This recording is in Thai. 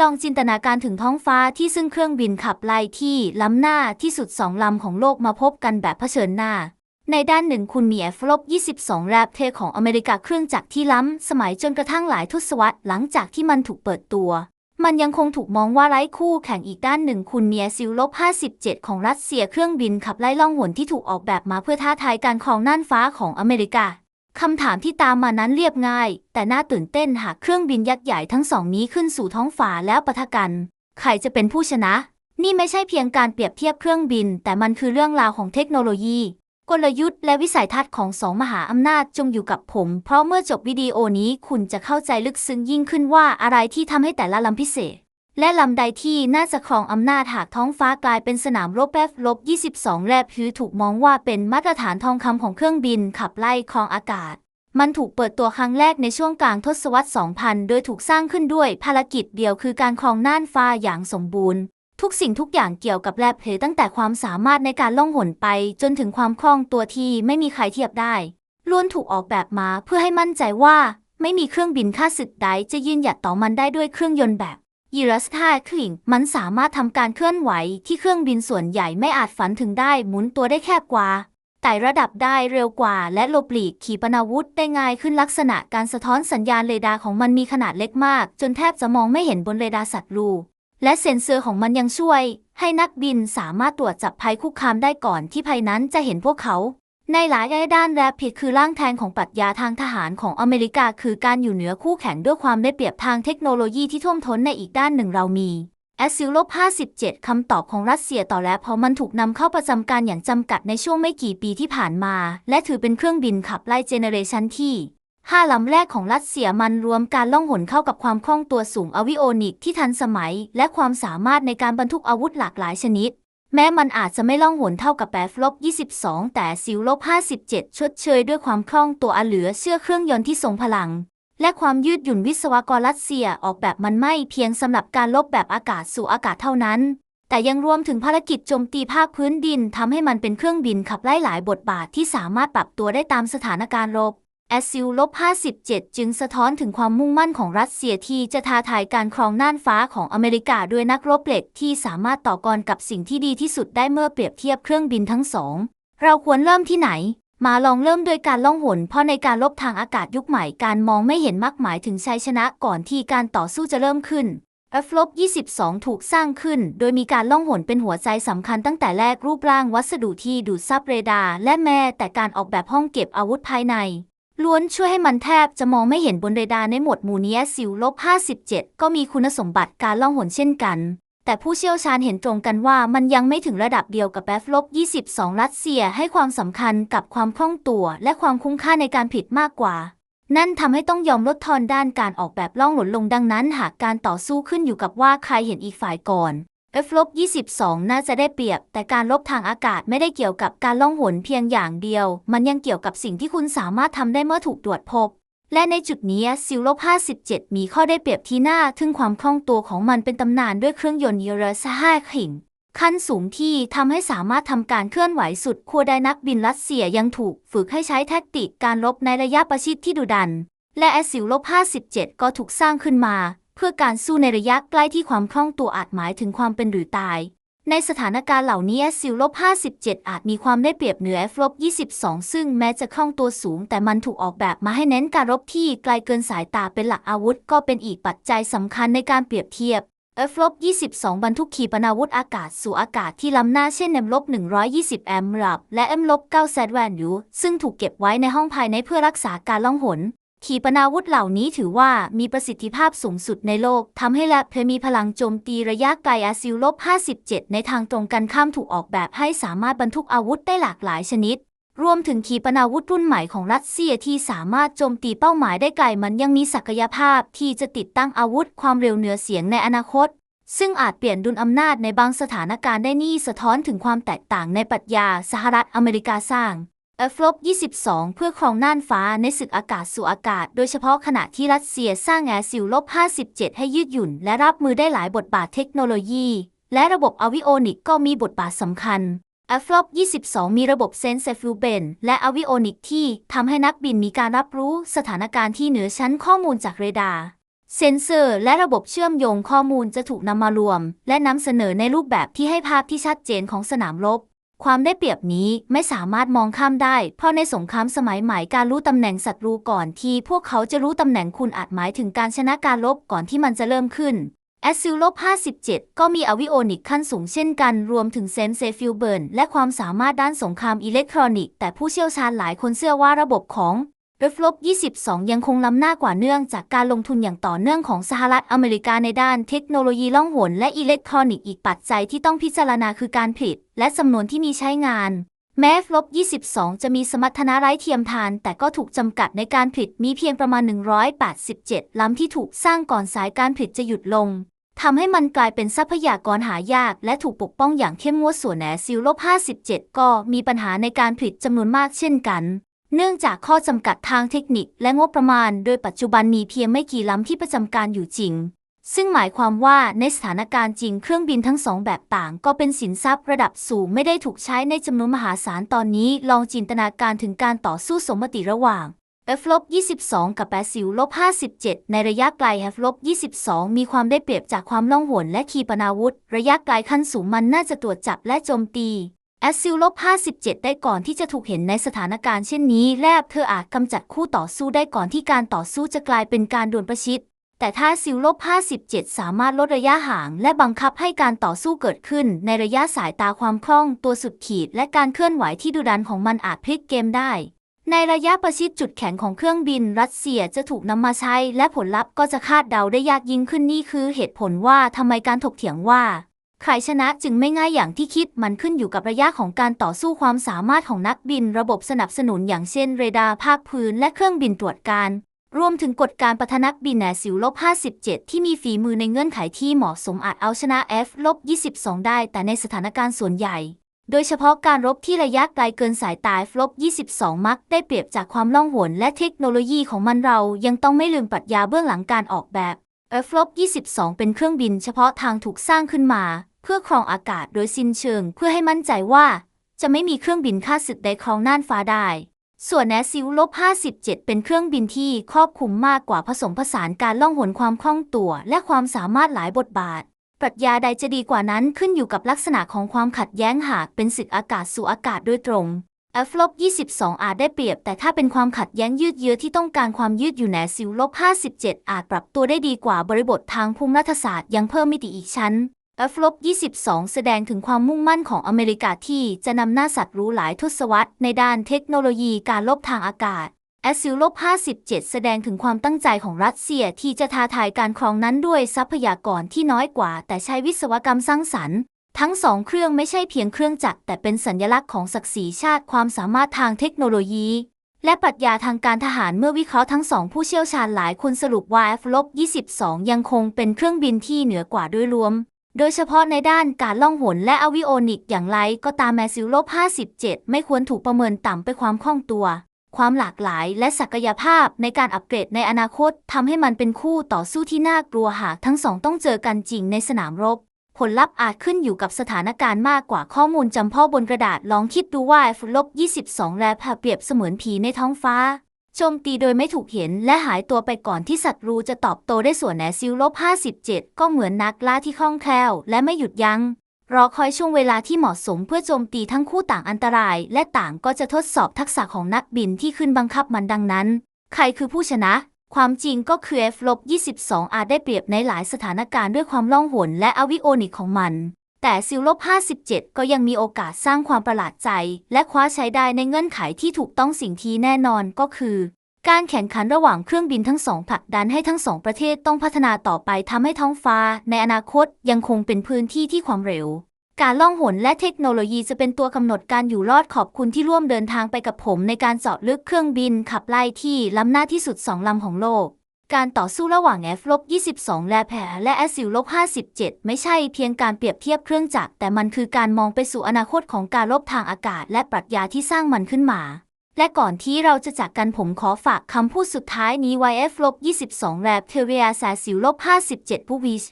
ลองจินตนาการถึงท้องฟ้าที่ซึ่งเครื่องบินขับไล่ที่ล้ำหน้าที่สุดสองลำของโลกมาพบกันแบบเผชิญหน้า ในด้านหนึ่งคุณมี F-22 แรบเทของอเมริกาเครื่องจักรที่ล้ำสมัยจนกระทั่งหลายทศวรรษหลังจากที่มันถูกเปิดตัว มันยังคงถูกมองว่าไร้คู่แข่งอีกด้านหนึ่งคุณมีซิลลบ57 ของรัสเซียเครื่องบินขับไล่ล่องหนที่ถูกออกแบบมาเพื่อท้าทายการครองน่านฟ้าของอเมริกา คำถามที่ตามมานั้นเรียบง่าย แต่น่าตื่นเต้นหากเครื่องบินยักษ์ใหญ่ทั้งสองนี้ขึ้นสู่ท้องฟ้าแล้วปะทะกัน ใครจะเป็นผู้ชนะ นี่ไม่ใช่เพียงการเปรียบเทียบเครื่องบิน แต่มันคือเรื่องราวของเทคโนโลยี กลยุทธ์และวิสัยทัศน์ของสองมหาอำนาจจงอยู่กับผม เพราะเมื่อจบวิดีโอนี้คุณจะเข้าใจลึกซึ้งยิ่งขึ้นว่าอะไรที่ทำให้แต่ละลำพิเศษ และลำใดที่น่าจะครองอำนาจหากท้องฟ้ากลายเป็นสนามรบแฟลบ 22แลบคือถูกมองว่าเป็นมาตรฐานทองคำของเครื่องบินขับไล่ครองอากาศ มันถูกเปิดตัวครั้งแรกในช่วงกลางทศวรรษ 2000 โดยถูกสร้างขึ้นด้วยภารกิจเดียวคือการครองน่านฟ้าอย่างสมบูรณ์ ทุกสิ่งทุกอย่างเกี่ยวกับแลบเพตั้งแต่ความสามารถในการล่องหนไป จนถึงความคล่องตัวที่ไม่มีใครเทียบได้ล้วนถูกออกแบบมาเพื่อให้มั่นใจว่า ไม่มีเครื่องบินค่าศึกใดจะยืนหยัดต่อมันได้ด้วยเครื่องยนต์แบบ ยีรัสทาคลิงมันสามารถทำการเคลื่อนไหวที่เครื่องบินส่วนใหญ่ไม่อาจฝันถึงได้หมุนตัวได้แคบกว่าไต่ระดับได้เร็วกว่า และหลบหลีกขีปนาวุธได้ง่ายขึ้นลักษณะการสะท้อนสัญญาณเรดาร์ของมันมีขนาดเล็กมาก จนแทบจะมองไม่เห็นบนเรดาร์ศัตรูและเซ็นเซอร์ของมันยังช่วย ให้นักบินสามารถตรวจจับภัยคุกคามได้ก่อนที่ภัยนั้นจะเห็นพวกเขา ในหลายด้านแรปผิดคือร่างแทนของปรัชญาทางทหารของอเมริกา คือการอยู่เหนือคู่แข่งด้วยความได้เปรียบทางเทคโนโลยีที่ท่วมท้นในอีกด้านหนึ่งเรามีแอสซิลลบ57 คำตอบของรัสเซียต่อแล้วเพราะมันถูกนำเข้าประจำการอย่างจำกัดในช่วงไม่กี่ปีที่ผ่านมา และถือเป็นเครื่องบินขับไล่เจเนเรชันที่ 5 ลำแรกของรัสเซียมันรวมการล่องหนเข้ากับความคล่องตัวสูงอวิโอนิกที่ทันสมัย และความสามารถในการบรรทุกอาวุธหลากหลายชนิด แม้มันอาจจะไม่ล่องหนเท่ากับแปฟลบ22 แต่ซิลลบ57 ชดเชยด้วยความคล่องตัวอันเหลือเชื่อเครื่องยนต์ที่ทรงพลัง และความยืดหยุ่นวิศวกรรัสเซียออกแบบมันไม่เพียงสำหรับการลบแบบอากาศสู่อากาศเท่านั้น แต่ยังรวมถึงภารกิจโจมตีภาคพื้นดินทำให้มันเป็นเครื่องบินขับไล่หลายบทบาทที่สามารถปรับตัวได้ตามสถานการณ์รบ แอสซิลลบ57 จึงสะท้อนถึงความมุ่งมั่นของรัสเซียที่จะท้าทายการครองน่านฟ้าของอเมริกาด้วยนักรบเหล็กที่สามารถต่อกรกับสิ่งที่ดีที่สุดได้เมื่อเปรียบเทียบเครื่องบินทั้งสอง เราควรเริ่มที่ไหน มาลองเริ่มโดยการล่องหน เพราะในการลบทางอากาศยุคใหม่การมองไม่เห็นมากหมายถึงชัยชนะก่อนที่การต่อสู้จะเริ่มขึ้น f 22 ถูกสร้างขึ้น โดยมีการล่องหนเป็นหัวใจสำคัญตั้งแต่แรกรูปร่างวัสดุที่ดูดซับเรดาร์และแม้แต่การออกแบบห้องเก็บอาวุธภายใน ล้วนช่วยให้มันแทบจะมองไม่เห็นบนเรดาร์ในหมวดหมู่นี้ซิลลบ 57 ก็มีคุณสมบัติการล่องหนเช่นกัน แต่ผู้เชี่ยวชาญเห็นตรงกันว่ามันยังไม่ถึงระดับเดียวกับแบฟลบ 22 รัสเซียให้ความสำคัญกับความคล่องตัว และความคุ้มค่าในการผิดมากกว่า นั่นทำให้ต้องยอมลดทอนด้านการออกแบบล่องหนลงดังนั้น หากการต่อสู้ขึ้นอยู่กับว่าใครเห็นอีกฝ่ายก่อน f 22 น่าจะได้เปรียบ แต่การลบทางอากาศไม่ได้เกี่ยวกับการล่องหนเพียงอย่างเดียว มันยังเกี่ยวกับสิ่งที่คุณสามารถทำได้เมื่อถูกตรวจพบ และในจุดนี้ซิลลบ57 มีข้อได้เปรียบที่น่าทึ่งความคล่องตัวของมันเป็นตำนานด้วยเครื่องยนต์เยอรสห้าขิงขั้นสูงที่ทำให้สามารถทำการเคลื่อนไหวสุดขั้วได้นักบินรัสเซียยังถูกฝึกให้ใช้แทคติกการลบในระยะประชิดที่ดุดัน และแอสซิลลบ57 ก็ถูกสร้างขึ้นมา พื่อการสู้ในระยะใกล้ที่ความคล่องตัวอาจหมายถึงความเป็นหรือตาย ในสถานการณ์เหล่านี้ซิลลบ57 อาจมีความได้เปรียบเหนือ F ลบ22 ซึ่งแม้จะคล่องตัวสูง แต่มันถูกออกแบบมาให้เน้นการรบที่ไกลเกินสายตาเป็นหลักอาวุธ ก็เป็นอีกปัจจัยสำคัญในการเปรียบเทียบ F ลบ22 บรรทุกขีปนาวุธอากาศสู่อากาศที่ล้ำหน้าเช่น M ลบ120 แอมรับ และ M ลบ9 z แวนยูซึ่งถูกเก็บไว้ในห้องภายในเพื่อรักษาการล่องหน ขีปนาวุธเหล่านี้ถือว่ามีประสิทธิภาพสูงสุดในโลกทำให้แลบเพมีพลังโจมตีระยะไกลอาซิลลบ 57 ในทางตรงกันข้ามถูกออกแบบให้สามารถบรรทุกอาวุธได้หลากหลายชนิด รวมถึงขีปนาวุธรุ่นใหม่ของรัสเซียที่สามารถโจมตีเป้าหมายได้ไกลมันยังมีศักยภาพที่จะติดตั้งอาวุธความเร็วเหนือเสียงในอนาคต ซึ่งอาจเปลี่ยนดุลอำนาจในบางสถานการณ์ได้นี่สะท้อนถึงความแตกต่างในปรัชญาสหรัฐอเมริกาสร้าง f ลบ22 เพื่อครองน่านฟ้าในศึกอากาศสู่อากาศ โดยเฉพาะขณะที่รัสเซียสร้างแอร์ซิลลบ57 ให้ยืดหยุ่น และรับมือได้หลายบทบาทเทคโนโลยี และระบบอวิโอนิกก็มีบทบาทสำคัญ f ลบ22 มีระบบเซนเซฟิลเบนและอวิโอนิกที่ทำให้นักบินมีการรับรู้สถานการณ์ที่เหนือชั้นข้อมูลจากเรดาร์เซนเซอร์ และระบบเชื่อมโยงข้อมูลจะถูกนำมารวม และนำเสนอในรูปแบบที่ให้ภาพที่ชัดเจนของสนามรบ ความได้เปรียบนี้ไม่สามารถมองข้ามได้ เพราะในสงครามสมัยใหม่การรู้ตำแหน่งศัตรูก่อนที่พวกเขาจะรู้ตำแหน่งคุณอาจหมายถึงการชนะการรบก่อนที่มันจะเริ่มขึ้นแอสซิลลบ57 ก็มีอวิโอนิกขั้นสูงเช่นกัน รวมถึงเซนเซฟิลเบิร์นและความสามารถด้านสงครามอิเล็กทรอนิกส์แต่ผู้เชี่ยวชาญหลายคนเชื่อว่าระบบของ r ลบ22 ยังคงล้ำหน้ากว่าเนื่องจากการลงทุนอย่างต่อเนื่องของสหรัฐอเมริกาในด้านเทคโนโลยีล่องหนและอิเล็กทรอนิกส์อีกปัจจัยที่ต้องพิจารณาคือการผลิตและจำนวนที่มีใช้งาน แม้ลบ22 จะมีสมรรถนะไร้เทียมทาน แต่ก็ถูกจำกัดในการผลิตมีเพียงประมาณ 187 ล้ำที่ถูกสร้างก่อนสายการผลิตจะหยุดลงทำให้มันกลายเป็นทรัพยากรหายากและถูกปกป้องอย่างเข้มงวดส่วนแหนซิลลบ57 ก็มีปัญหาในการผลิตจำนวนมากเช่นกัน เนื่องจากข้อจำกัดทางเทคนิคและงบประมาณ โดยปัจจุบันมีเพียงไม่กี่ลำที่ประจำการอยู่จริง ซึ่งหมายความว่าในสถานการณ์จริงเครื่องบินทั้งสองแบบต่าง ก็เป็นสินทรัพย์ระดับสูงไม่ได้ถูกใช้ในจำนวนมหาศาลตอนนี้ลองจินตนาการถึงการต่อสู้สมมติระหว่าง f ลบ22 กับ8สิวลบ57 ในระยะไกล f ลบ22 มีความได้เปรียบจากความล่องหนและขีปนาวุธ ระยะไกลขั้นสูงมันน่าจะตรวจจับและโจมตี แอสซิลลบ57 ได้ก่อนที่จะถูกเห็นในสถานการณ์เช่นนี้ แลบเธออาจกำจัดคู่ต่อสู้ได้ก่อนที่การต่อสู้จะกลายเป็นการดวลประชิด แต่ถ้าซิลลบ57 สามารถลดระยะห่าง และบังคับให้การต่อสู้เกิดขึ้น ในระยะสายตาความคล่องตัวสุดขีด และการเคลื่อนไหวที่ดุดันของมันอาจพลิกเกมได้ ในระยะประชิดจุดแข็งของเครื่องบิน รัสเซียจะถูกนำมาใช้ และผลลัพธ์ก็จะคาดเดาได้ยากยิ่งขึ้นนี่คือเหตุผลว่าทำไมการถกเถียงว่า ใครชนะจึงไม่ง่ายอย่างที่คิดมันขึ้นอยู่กับระยะของการต่อสู้ความสามารถของนักบิน ระบบสนับสนุนอย่างเช่นเรดาร์ภาคพื้นและเครื่องบินตรวจการ รวมถึงกฎการประทนักบินแหนสิวลบ57 ที่มีฝีมือในเงื่อนไขที่เหมาะสมอาจเอาชนะ F ลบ22 ได้ แต่ในสถานการณ์ส่วนใหญ่ โดยเฉพาะการรบที่ระยะไกลเกินสายตายฟลบ22 มักได้เปรียบจากความล่องหนและเทคโนโลยีของมันเรายังต้องไม่ลืมปรัชญาเบื้องหลังการออกแบบเอฟลบ22เป็นเครื่องบินเฉพาะทางถูกสร้างขึ้นมา เพื่อครองอากาศโดยสิ้นเชิง เพื่อให้มั่นใจว่า จะไม่มีเครื่องบินฆ่าศึกใดครองน่านฟ้าได้ ส่วนแนซิลลบ57 เป็นเครื่องบินที่ครอบคลุมมากกว่าผสมผสานการล่องหนความคล่องตัว และความสามารถหลายบทบาท ปรัชญาใดจะดีกว่านั้นขึ้นอยู่กับลักษณะของความขัดแย้งหากเป็นศึกอากาศสู่อากาศโดยตรง F ลบ22 อาจได้เปรียบ แต่ถ้าเป็นความขัดแย้งยืดเยื้อที่ต้องการความยืดอยู่แนซิลลบ57 อาจปรับตัวได้ดีกว่าบริบททางภูมิรัฐศาสตร์ยังเพิ่มมิติอีกชั้น F ลบ22 แสดงถึงความมุ่งมั่นของอเมริกาที่จะนำหน้าสัตว์รู้หลายทศวรรษในด้านเทคโนโลยีการลบทางอากาศแอซิลลบ57 แสดงถึงความตั้งใจของรัสเซียที่จะท้าทายการครองนั้นด้วยทรัพยากรที่น้อยกว่า แต่ใช้วิศวกรรมสร้างสรรค์ ทั้งสองเครื่องไม่ใช่เพียงเครื่องจักรแต่เป็นสัญลักษณ์ของศักดิ์ศรีชาติความสามารถทางเทคโนโลยีและปรัชญาทางการทหารเมื่อวิเคราะห์ทั้งสองผู้เชี่ยวชาญหลายคนสรุปว่า F ลบ22 ยังคงเป็นเครื่องบินที่เหนือกว่าโดยรวม โดยเฉพาะในด้านการล่องหนและอวิโอนิกอย่างไรก็ตามแมซิลลบ57 ไม่ควรถูกประเมินต่ำไปความคล่องตัว ความหลากหลายและศักยภาพในการอัปเกรดในอนาคตทำให้มันเป็นคู่ต่อสู้ที่น่ากลัวหากทั้งสองต้องเจอกันจริงในสนามรบ ผลลัพธ์อาจขึ้นอยู่กับสถานการณ์มากกว่าข้อมูลจำเพ่อบนกระดาษลองคิดดูว่าฟลบ22 แลแเปรียบเสมือนผีในท้องฟ้า โจมตีโดยไม่ถูกเห็นและหายตัวไปก่อนที่ศัตรูจะตอบโต้ได้ส่วนแนซิลลบ57 ก็เหมือนนักล่าที่คล่องแคล่วและไม่หยุดยัง้ง รอคอยช่วงเวลาที่เหมาะสมเพื่อโจมตีทั้งคู่ต่างอันตราย และต่างก็จะทดสอบทักษะของนักบินที่ขึ้นบังคับมันดังนั้น ใครคือผู้ชนะ ความจริงก็คือ F ลบ22 อาจได้เปรียบในหลายสถานการณ์ด้วยความล่องหนและอวิโอนิกของมัน แต่ซิลลบ57 ก็ยังมีโอกาสสร้างความประหลาดใจ และคว้าใช้ได้ในเงื่อนไขที่ถูกต้องสิ่งที่แน่นอนก็คือ การแข่งขันระหว่างเครื่องบินทั้งสองผลักดันให้ทั้งสองประเทศต้องพัฒนาต่อไปทำให้ท้องฟ้า ในอนาคตยังคงเป็นพื้นที่ที่ความเร็ว การล่องหนและเทคโนโลยีจะเป็นตัวกำหนดการอยู่รอดขอบคุณที่ร่วมเดินทางไปกับผมในการเจาะลึกเครื่องบินขับไล่ที่ล้ำหน้าที่สุดสองลำของโลก การต่อสู้ระหว่าง F ลบ22 และแผและ S ลบ57 ไม่ใช่เพียงการเปรียบเทียบเครื่องจักรแต่มันคือการมองไปสู่อนาคตของการลบทางอากาศ และปรัชญาที่สร้างมันขึ้นมา และก่อนที่เราจะจากกันผมขอฝากคำพูดสุดท้ายนี้ไว้ F ลบ22 แลบเทเรียแสสิวลบ57ผู้วิช